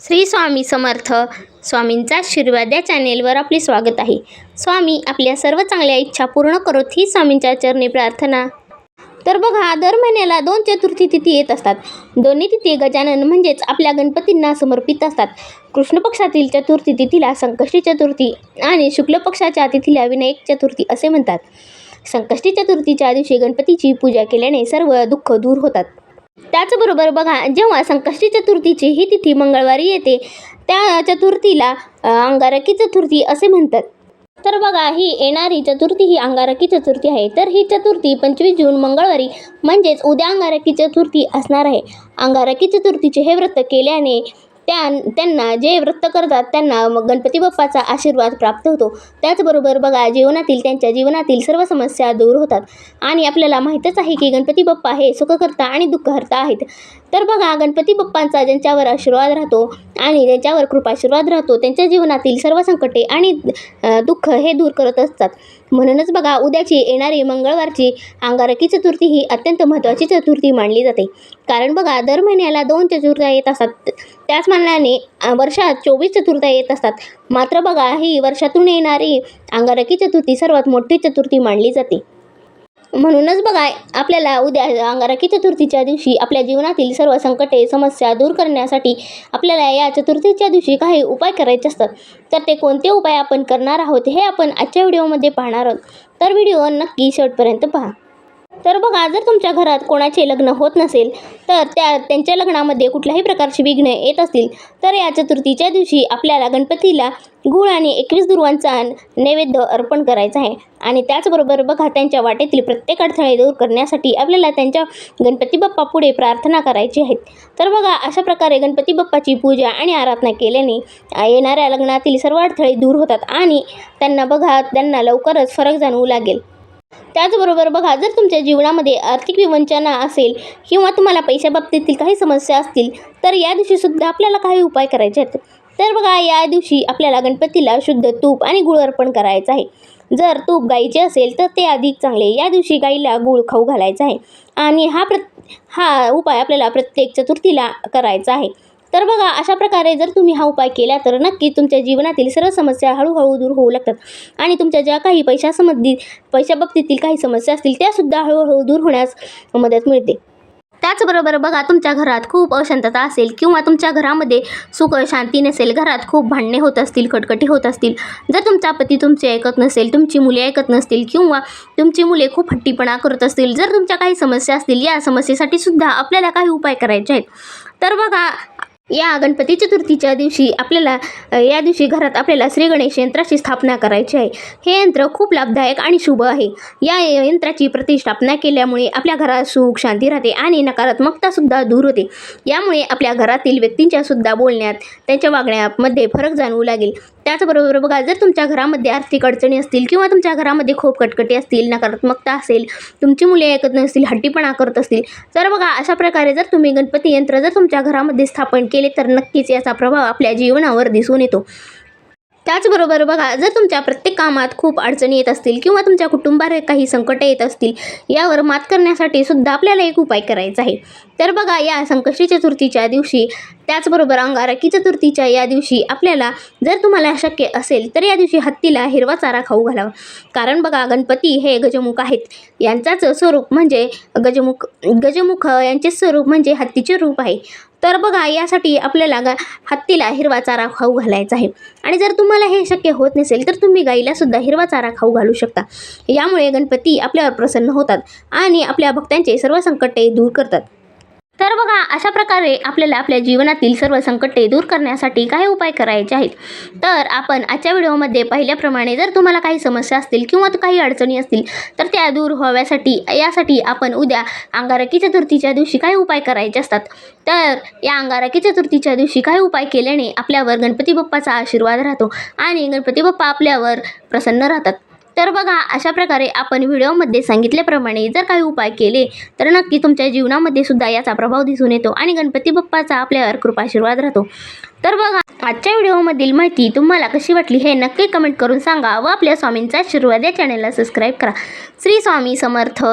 श्री स्वामी समर्थ स्वामींचा आशीर्वाद या चॅनेलवर आपले स्वागत आहे. स्वामी आपल्या सर्व चांगल्या इच्छा पूर्ण करोत ही स्वामींच्या चरणी प्रार्थना. तर बघा दर महिन्याला दोन चतुर्थी तिथी येत असतात. दोन्ही तिथी गजानन म्हणजेच आपल्या गणपतींना समर्पित असतात. कृष्ण पक्षातील चतुर्थी तिथीला संकष्टी चतुर्थी आणि शुक्ल पक्षाच्या तिथीला विनायक चतुर्थी असे म्हणतात. संकष्टी चतुर्थीच्या दिवशी गणपतीची पूजा केल्याने सर्व दुःख दूर होतात. त्याचबरोबर बघा जेव्हा संकष्टी चतुर्थीची ही तिथी मंगळवारी येते त्या चतुर्थीला अंगारकी चतुर्थी असे म्हणतात. तर बघा ही येणारी चतुर्थी ही अंगारकी चतुर्थी आहे. तर ही चतुर्थी पंचवीस जून मंगळवारी म्हणजेच उद्या अंगारकी चतुर्थी असणार आहे. अंगारकी चतुर्थीचे हे व्रत केल्याने त्या त्यांना जे व्रत करतात त्यांना मग गणपती बाप्पाचा आशीर्वाद प्राप्त होतो. त्याचबरोबर बघा जीवनातील त्यांच्या जीवनातील सर्व समस्या दूर होतात. आणि आपल्याला माहीतच आहे की गणपती बाप्पा हे सुखकर्ता आणि दुःखहर्ता आहेत. तर बघा गणपती बाप्पांचा ज्यांच्यावर आशीर्वाद राहतो आणि त्यांच्यावर कृपाशीर्वाद राहतो त्यांच्या जीवनातील सर्व संकटे आणि दुःख हे दूर करत असतात. म्हणूनच बघा उद्याची येणारी मंगळवारची अंगारकी चतुर्थी ही अत्यंत महत्त्वाची चतुर्थी मानली जाते. कारण बघा दर महिन्याला दोन चतुर्थ्या येत असतात. त्याच मानल्याने वर्षात चोवीस चतुर्थ्या येत असतात. मात्र बघा ही वर्षातून येणारी अंगारकी चतुर्थी सर्वात मोठी चतुर्थी मानली जाते. म्हणूनच बघा आपल्याला उद्या अंगारकी चतुर्थीच्या दिवशी आपल्या जीवनातील सर्व संकटे समस्या दूर करण्यासाठी आपल्याला या चतुर्थीच्या दिवशी काही उपाय करायचे असतात. तर ते कोणते उपाय आपण करणार आहोत हे आपण आजच्या व्हिडिओमध्ये पाहणार आहोत. तर व्हिडिओ नक्की शेवटपर्यंत पहा. तर बघा जर तुमच्या घरात कोणाचे लग्न होत नसेल तर त्या त्यांच्या लग्नामध्ये कुठल्याही प्रकारची विघ्न येत असतील तर या चतुर्थीच्या दिवशी आपल्याला गणपतीला गुळ आणि एकवीस दुर्वांचा नैवेद्य अर्पण करायचा आहे. आणि त्याचबरोबर बघा त्यांच्या वाटेतील प्रत्येक अडथळे दूर करण्यासाठी आपल्याला त्यांच्या गणपती बाप्पा पुढे प्रार्थना करायची आहे. तर बघा अशा प्रकारे गणपती बाप्पाची पूजा आणि आराधना केल्याने येणाऱ्या लग्नातील सर्व अडथळे दूर होतात आणि त्यांना बघा त्यांना लवकरच फरक जाणवू लागेल. त्याचबरोबर बघा जर तुमच्या जीवनामध्ये आर्थिक विवंचना असेल किंवा तुम्हाला पैशाबाबतीतील काही समस्या असतील तर या दिवशीसुद्धा आपल्याला काही उपाय करायचे आहेत. तर बघा या दिवशी आपल्याला गणपतीला शुद्ध तूप आणि गुळ अर्पण करायचं आहे. जर तूप गाईचे असेल तर ते अधिक चांगले. या दिवशी गाईला गुळ खाऊ घालायचा आहे. आणि हा प्र हा उपाय आपल्याला प्रत्येक चतुर्थीला करायचा आहे. तर बघा अशा प्रकारे जर तुम्ही हा उपाय केला तर नक्की तुमच्या जीवनातील सर्व समस्या हळूहळू दूर होऊ लागतात. आणि तुमच्या ज्या काही पैशासंबंधित पैशाबाबतीतील काही समस्या असतील त्यासुद्धा हळूहळू दूर होण्यास मदत मिळते. त्याचबरोबर बघा तुमच्या घरात खूप अशांतता असेल किंवा तुमच्या घरामध्ये सुख शांती नसेल घरात खूप भांडणे होत असतील कटकटी होत असतील जर तुमचा पती तुमचे ऐकत नसेल तुमची मुले ऐकत नसतील किंवा तुमची मुले खूप हट्टीपणा करत असतील जर तुमच्या काही समस्या असतील या समस्येसाठी सुद्धा आपल्याला काही उपाय करायचे आहेत. तर बघा या गणपती चतुर्थीच्या दिवशी आपल्याला या दिवशी घरात आपल्याला श्री गणेश यंत्राची स्थापना करायची आहे. हे यंत्र खूप लाभदायक आणि शुभ आहे. या यंत्राची प्रतिष्ठापना केल्यामुळे आपल्या घरात सुख शांती राहते आणि नकारात्मकतासुद्धा दूर होते. यामुळे आपल्या घरातील व्यक्तींच्यासुद्धा बोलण्यात त्यांच्या वागण्यामध्ये फरक जाणवू लागेल. त्याचबरोबर बघा जर तुमच्या घरामध्ये आर्थिक अडचणी असतील किंवा तुमच्या घरामध्ये खूप कटकटी असतील नकारात्मकता असेल तुमची मुले ऐकत नसतील हट्टीपणा करत असतील तर बघा अशा प्रकारे जर तुम्ही गणपती यंत्र जर तुमच्या घरामध्ये स्थापन केले तर नक्कीच याचा प्रभाव आपल्या जीवनावर दिसून येतो. त्याचबरोबर बघा जर तुमच्या प्रत्येक कामात खूप अडचणी येत असतील किंवा तुमच्या कुटुंबावर काही संकटं येत असतील यावर मात करण्यासाठी सुद्धा आपल्याला एक उपाय करायचा आहे. तर बघा या संकष्टी चतुर्थीच्या दिवशी त्याचबरोबर अंगारकी चतुर्थीच्या या दिवशी आपल्याला जर तुम्हाला शक्य असेल तर या दिवशी हत्तीला हिरवा चारा खाऊ घालावा. कारण बघा गणपती हे गजमुख आहेत. यांचाच स्वरूप म्हणजे गजमुख गजमुख यांचे स्वरूप म्हणजे हत्तीचे रूप आहे. तर बघा यासाठी आपल्याला गा हत्तीला हिरवा चारा खाऊ घालायचा आहे. आणि जर तुम्हाला हे शक्य होत नसेल तर तुम्ही गाईलासुद्धा हिरवा चारा खाऊ घालू शकता. यामुळे गणपती आपल्यावर प्रसन्न होतात आणि आपल्या भक्तांचे सर्व संकटे दूर करतात. तर बघा अशा प्रकारे आपल्याला आपल्या जीवनातील सर्व संकटे दूर करण्यासाठी काय उपाय करायचे आहेत. तर आपण आजच्या व्हिडिओमध्ये पाहिल्याप्रमाणे जर तुम्हाला काही समस्या असतील किंवा काही अडचणी असतील तर त्या दूर व्हाव्यासाठी यासाठी आपण उद्या अंगारकी चतुर्थीच्या दिवशी काय उपाय करायचे असतात. तर या अंगारकी चतुर्थीच्या दिवशी काय उपाय केल्याने आपल्यावर गणपती बाप्पाचा आशीर्वाद राहतो आणि गणपती बाप्पा आपल्यावर प्रसन्न राहतात. तर बघा अशा प्रकारे आपण व्हिडिओमध्ये सांगितल्याप्रमाणे जर काही उपाय केले तर नक्की तुमच्या जीवनामध्ये सुद्धा याचा प्रभाव दिसून येतो आणि गणपती बाप्पाचा आपल्यावर कृपाशीर्वाद राहतो. तर बघा आजच्या व्हिडिओमधील माहिती तुम्हाला कशी वाटली हे नक्की कमेंट करून सांगा व आपल्या स्वामींचा आशीर्वाद या चॅनलला सबस्क्राईब करा. श्री स्वामी समर्थ.